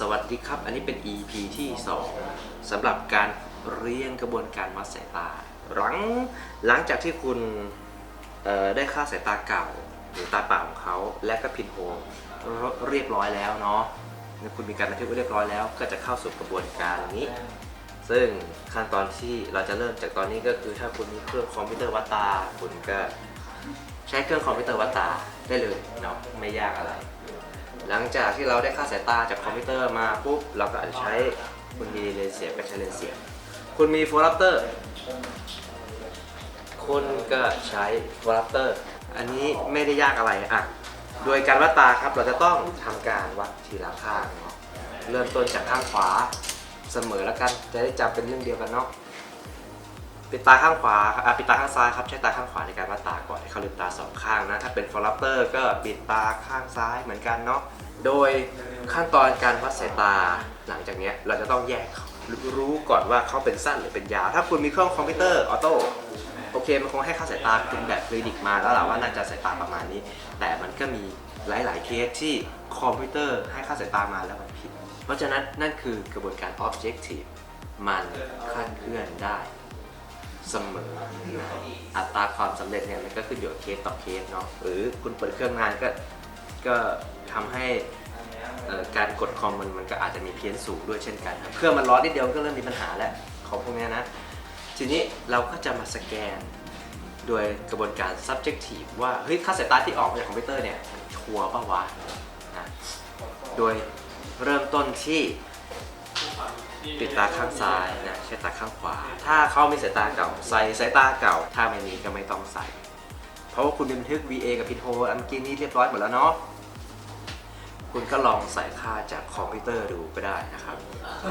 สวัสดีครับ อันนี้เป็น EP ที่ 2สำหรับการเรียงกระบวนการวัดสายตา หลังหลังจากที่คุณได้ค่าสายตาเก่า หรือตาเปล่าของเขา และก็พินโฮเรียบร้อยแล้วเนาะคุณมีการบันทึกไว้เรียบร้อยแล้ว ก็จะเข้าสู่กระบวนการนี้ ซึ่งขั้นตอนที่เราจะเริ่มจากตอนนี้ก็คือถ้าคุณมีเครื่องคอมพิวเตอร์วัดตา คุณก็ใช้เครื่องคอมพิวเตอร์วัดตาได้เลยเนาะไม่ยากอะไร หลังจากที่เราได้ค่าสายตาจากคอมพิวเตอร์มาปุ๊บเราก็อาจจะใช้คุณมีเลนส์เสียบก็ใช้เลนส์เสียบคุณมีโฟลัปเตอร์คุณก็ใช้โฟลัปเตอร์อันนี้ไม่ได้ยากอะไรอะโดยการวัดตาครับเราจะต้องทำการวัดทีละข้างเนาะเริ่มต้นจากข้างขวาเสมอแล้วกันจะได้จำเป็นเรื่องเดียวกันเนาะ ปิดตาข้างขวาอะปิดตาข้างซ้ายครับใช้ตาข้างขวาในการวัดตาก่อนให้เขาลืมตาสองข้างนะถ้าเป็นฟอลัปเตอร์ก็ปิดตาข้างซ้ายเหมือนกันเนาะโดยขั้นตอนการวัดสายตาหลังจากเนี้ยเราจะต้องแยกรู้ก่อนว่าเขาเป็นสั้นหรือเป็นยาวถ้าคุณมีเครื่องคอมพิวเตอร์ออโต้โอเคมันคงให้ค่าสายตาเป็นแบบคลินิกมาแล้วหล่ะว่าน่าจะสายตาประมาณนี้ แต่มันก็มีหลาย ๆ เคสที่คอมพิวเตอร์ให้ค่าสายตามาแล้วมันผิด เพราะฉะนั้นนั่นคือกระบวนการ objective มันคลาดเคลื่อนได้ เสมอ อัตราความสำเร็จเนี่ยมันก็ขึ้นอยู่กับเคสต่อเคสเนาะหรือคุณเปิดเครื่องงานก็ก็ทำให้การกดคอมมันมันก็อาจจะมีเพี้ยนสูงด้วยเช่นกันเครื่องมันร้อนนิดเดียวก็เริ่มมีปัญหาแล้วของพวกนี้นะ ทีนี้เราก็จะมาสแกนโดยกระบวนการ subjective ว่า เฮ้ยค่าสายตาที่ออกมาจากคอมพิวเตอร์เนี่ยมันชัวร์ป่าวะนะโดยเริ่มต้นที่ ปิดตาข้างซ้ายนะใช้ตาข้างขวา ถ้าเขามีสายตาเก่าใส่สายตาเก่า ถ้าไม่มีก็ไม่ต้องใส่ เพราะว่าคุณบันทึก VA กับพินโฮอันกี้นี้เรียบร้อยหมดแล้วเนาะคุณก็ลองใส่ค่าจากคอมพิวเตอร์ดูก็ได้นะครับ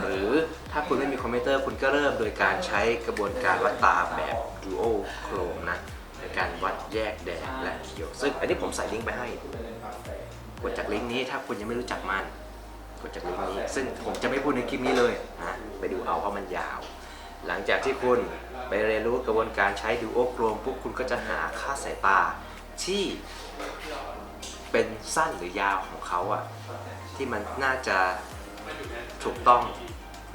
หรือถ้าคุณไม่มีคอมพิวเตอร์คุณก็เริ่มโดยการใช้กระบวนการวัดตาแบบ Duo Chrome นะในการวัดแยกแดงและเขียว ซึ่งอันนี้ผมใส่ลิงก์ไปให้กดจากลิงก์นี้ถ้าคุณยังไม่รู้จักมัน กดจากลิงซึ่งผมจะไม่พูดในคลิปนี้เลยนะไปดูเอาเพราะมันยาว หลังจากที่คุณไปเรียนรู้กระบวนการใช้ดูโอโครมปุ๊บคุณก็จะหาค่าสายตาที่เป็นสั้นหรือยาวของเขาอะที่มันน่าจะถูกต้อง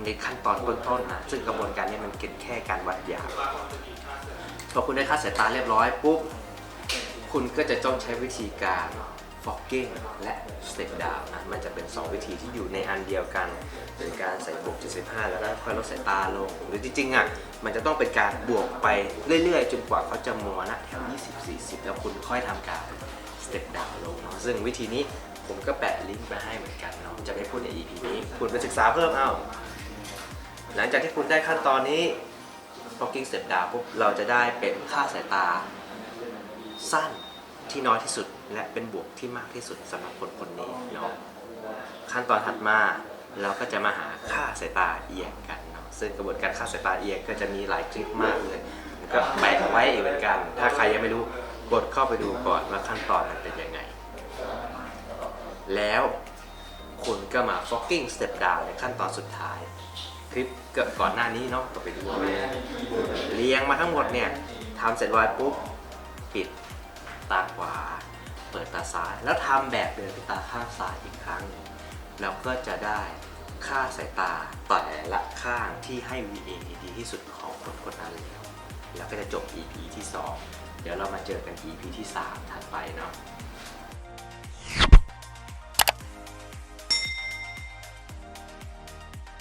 ในขั้นตอนเบื้องต้นนะซึ่งกระบวนการนี้มันเก็นแค่การวัดยาวพอคุณได้ค่าสายตาเรียบร้อยปุ๊บคุณก็จะต้องใช้วิธีการ fogging และ step down นะมันจะเป็น 2 วิธีที่อยู่ในอันเดียวกันโดยการใส่บวก 75 แล้วก็ค่อยลดสายตาลง หรือจริงๆอะมันจะต้องเป็นการบวกไปเรื่อยๆ จนกว่าเขาจะมัวนะแถว 20-40 แล้วคุณค่อยทำการ step down ลงเนาะซึ่งวิธีนี้ผมก็แปะลิงก์ไปให้เหมือนกันเนาะจะไม่พูดใน EP นี้ คุณไปศึกษาเพิ่มเอา หลังจากที่คุณได้ขั้นตอนนี้ fogging step down ปุ๊บเราจะได้เป็นค่าสายตาสั้น ที่น้อยที่สุดและเป็นบวกที่มากที่สุดสำหรับคนคนนี้เนาะขั้นตอนถัดมาเราก็จะมาหาค่าสายตาเอียงกันเนาะซึ่งกระบวนการค่าสายตาเอียงก็จะมีหลายคลิปมากเลยก็แปะไว้อีกเหมือนกัน ถ้าใครยังไม่รู้กดเข้าไปดูก่อนว่าขั้นตอนมันเป็นยังไง แล้วคุณก็มา fogging step down ในขั้นตอนสุดท้าย คลิปก่อนหน้านี้เนาะก็ไปดูเลยเรียงมาทั้งหมดเนี่ยทำเสร็จไว้ปุ๊บปิด ตาขวา เปิดตาซ้าย แล้วทำแบบเดินไปตาข้างซ้ายอีกครั้งหนึ่งแล้วก็จะได้ค่าสายตาแต่ละข้างที่ให้ VA ดีที่สุดของคนคนนั้นแล้วแล้วก็จะจบ EP ที่ 2 เดี๋ยวเรามาเจอกัน EP ที่ 3 ถัดไปเนาะ